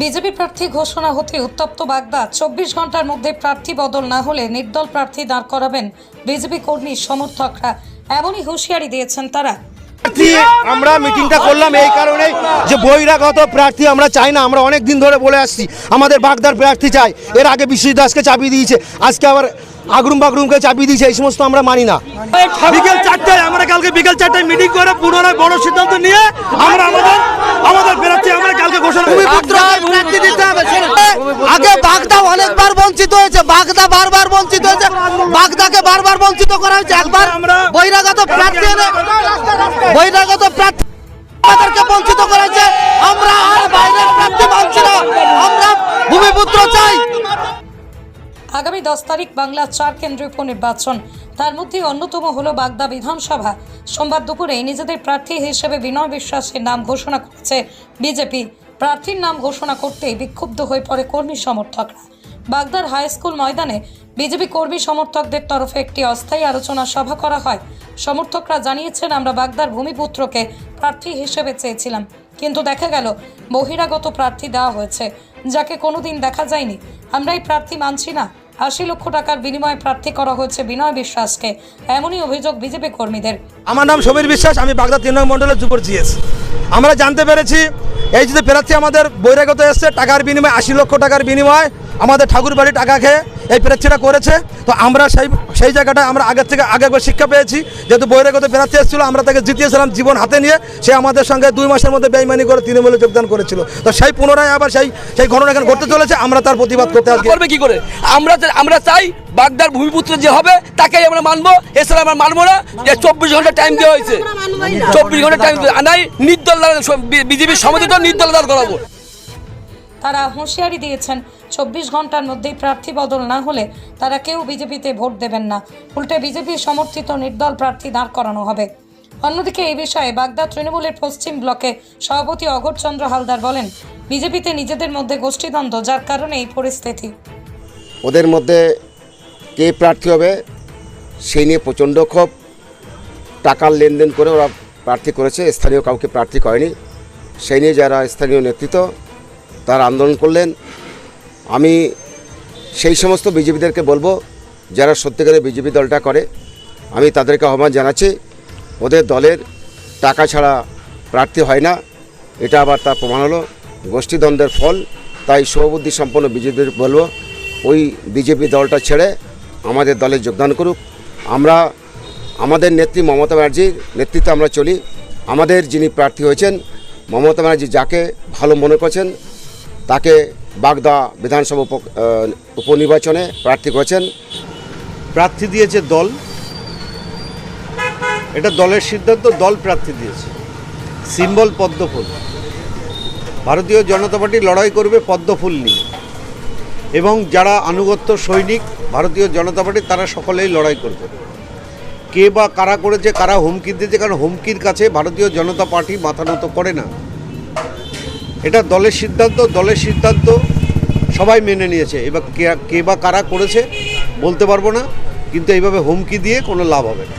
BJP প্রার্থী ঘোষণা হতে উত্তপ্ত বাগদা। চব্বিশ ঘণ্টার মধ্যে প্রার্থী বদল না হলে নির্দল প্রার্থী দাঁড় করাবেন বিজেপি কর্মী সমর্থকরা। এমনই হুঁশিয়ারি দিয়েছেন তারা। আমরা মিটিংটা করলাম এই কারণে যে বহিরাগত প্রার্থী আমরা চাই না আমরা অনেক দিন ধরে বলে আসছি আমাদের বাগদার প্রার্থী চাই। এর আগে বিশ্বজিৎ দাসকে চাবি দিয়েছে আজকে আবার আগরুম বাগরুমকে চাবি দিয়েছে এই সমস্ত আমরা মানি না। বিকেল চারটায় আমরা কালকে বিকেল চারটায় মিটিং করে পুনরায় বড় সিদ্ধান্ত নিয়ে আমরা আমাদের আমাদের আগে বাগদা অনেকবার বঞ্চিত হয়েছে বাগদা বারবার বঞ্চিত হয়েছে বাগদাকে বারবার বঞ্চিত করা হয়েছে। একবার বহিরাগত প্রার্থী বহিরাগত প্রার্থী বঞ্চিত করেছে আগামী দশ তারিখ বাংলা চার কেন্দ্রীয় উপনির্বাচন। তার মধ্যে অন্যতম হল বাগদা বিধানসভা। সোমবার দুপুরে নিজেদের প্রার্থী হিসেবে বিনয় বিশ্বাসের নাম ঘোষণা করেছে বিজেপি। প্রার্থীর নাম ঘোষণা করতেই বিক্ষুব্ধ হয়ে পড়ে কর্মী সমর্থকরা। বাগদার হাই স্কুল ময়দানে বিজেপি কর্মী সমর্থকদের তরফে একটি অস্থায়ী আলোচনা সভা করা হয়। সমর্থকরা জানিয়েছেন, আমরা বাগদার ভূমিপুত্রকে প্রার্থী হিসেবে চেয়েছিলাম, কিন্তু দেখা গেল বহিরাগত প্রার্থী দেওয়া হয়েছে, যাকে কোনোদিন দেখা যায়নি। আমরা এই প্রার্থী মানছি না। আশি লক্ষ টাকার বিনিময়ে প্রার্থী করা হয়েছে বিনয় বিশ্বাসকে। এমনই অভিযোগ বিজেপি কর্মীদের। আমার নাম সমীর বিশ্বাস, আমি বাগদা তৃণমূল মন্ডলের যুবর জিএস। আমরা জানতে পেরেছি, এই যে প্রার্থী আমাদের বৈরাগত এসছে, টাকার বিনিময়ে আশি লক্ষ টাকার বিনিময়ে আমাদের ঠাকুরবাড়ি টাকা খেয়ে এই প্রার্থীরা করেছে। তো আমরা সেই সেই জায়গাটা আমরা আগের থেকে আগে একবার শিক্ষা পেয়েছি। যেহেতু বহিরাগত প্রার্থী এসেছিল আমরা তাকে জিতিয়েছিলাম জীবন হাতে নিয়ে। সে আমাদের সঙ্গে দুই মাসের মধ্যে বেইমানি করে তৃণমূলে যোগদান করেছিল। তো সেই পুনরায় আবার সেই সেই ঘটনা এখানে ঘটতে চলেছে আমরা তার প্রতিবাদ করতে আজকে করবে কি করে? আমরা আমরা চাই বাগদার ভূমিপুত্র যে হবে তাকেই আমরা মানবো। এছাড়া আমরা মানবো না যে চব্বিশ ঘণ্টা টাইম দেওয়া হয়েছে। চব্বিশ ঘণ্টা টাইম নাই নির্দল বিজেপির সমিতিটা নির্দল দাঁড় করাবো তারা হুঁশিয়ারি দিয়েছেন, চব্বিশ ঘণ্টার মধ্যেই প্রার্থী বদল না হলে তারা কেউ বিজেপিতে ভোট দেবেন না। উল্টে বিজেপি সমর্থিত নির্দল প্রার্থী দাঁড় করানো হবে। অন্যদিকে এই বিষয়ে বাগদা তৃণমূলের পশ্চিম ব্লকে সভাপতি অঘরচন্দ্র হালদার বলেন, বিজেপিতে নিজেদের মধ্যে গোষ্ঠীদ্বন্দ্ব, যার কারণে এই পরিস্থিতি। ওদের মধ্যে কে প্রার্থী হবে সেই নিয়ে প্রচণ্ড ক্ষোভ। টাকার লেনদেন করে ওরা প্রার্থী করেছে, স্থানীয় কাউকে প্রার্থী করেনি। সেই নিয়ে যারা স্থানীয় নেতৃত্ব তারা আন্দোলন করলেন। আমি সেই সমস্ত বিজেপিদেরকে বলব, যারা সত্যিকারের বিজেপি দলটা করে, আমি তাদেরকে আহ্বান জানাচ্ছি, ওদের দলের টাকা ছাড়া প্রার্থী হয় না। এটা আবার তার প্রমাণ হলো। গোষ্ঠীদ্বন্দ্বের ফল, তাই শুভবুদ্ধি সম্পন্ন বিজেপির বলব, ওই বিজেপি দলটা ছেড়ে আমাদের দলে যোগদান করুক। আমরা, আমাদের নেত্রী মমতা ব্যানার্জির নেতৃত্বে আমরা চলি। আমাদের যিনি প্রার্থী হয়েছেন, মমতা ব্যানার্জি যাকে ভালো মনে করছেন তাকে বাগদা বিধানসভা উপ- উপনির্বাচনে প্রার্থী করেছেন। প্রার্থী দিয়েছে দল। এটা দলের সিদ্ধান্ত, দল প্রার্থী দিয়েছে। সিম্বল পদ্মফুল। ভারতীয় জনতা পার্টি লড়াই করবে পদ্মফুল নিয়ে। এবং যারা আনুগত্য সৈনিক, ভারতীয় জনতা পার্টি, তারা সকলেই লড়াই করবে। কে বা কারা করেছে, কারা হুমকি দিয়েছে, কারণ হুমকির কাছে ভারতীয় জনতা পার্টি মাথা নত করে না। এটা দলের সিদ্ধান্ত দলের সিদ্ধান্ত সবাই মেনে নিয়েছে। এবার কে কে বা কারা করেছে বলতে পারব না, কিন্তু এইভাবে হুমকি দিয়ে কোনো লাভ হবে না।